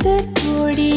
பூத்த கொடி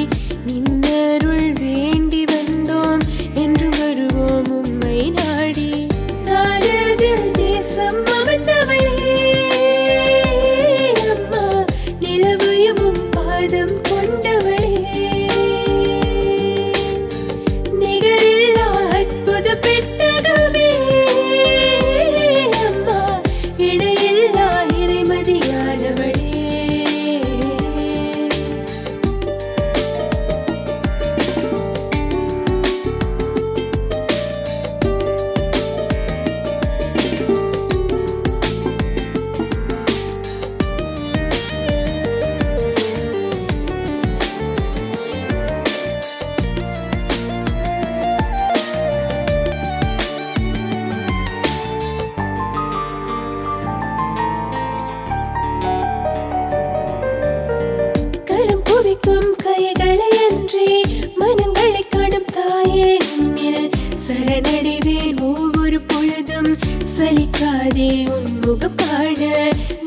அளிக்காதே உன் முகப்பாட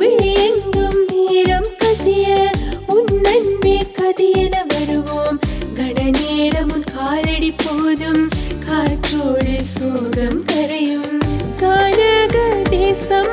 விழியெங்கும் நேரம் கசிய உன் நன்மை கதியென வருவோம். கன நேரம் உன் காலடி போதும் காற்றோடு சோகம் கரையும். காலக தேசம்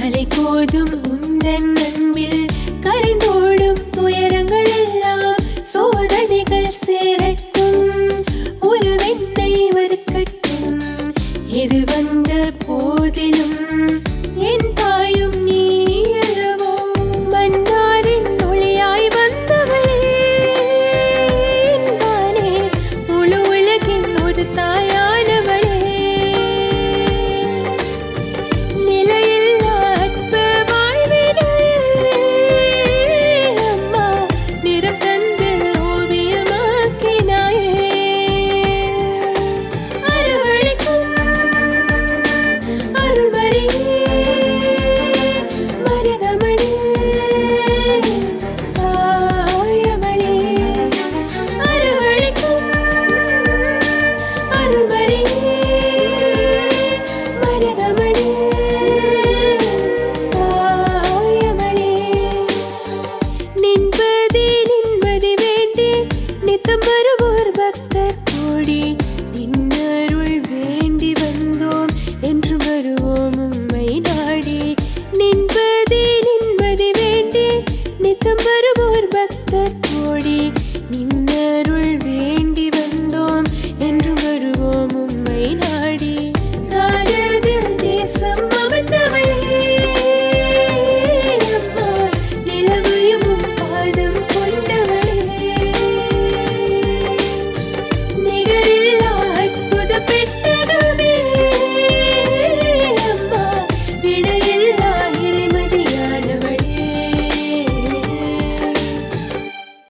அலை போதும் உந்தன் அன்பில் கரைந்தோடும் துயரங்கள்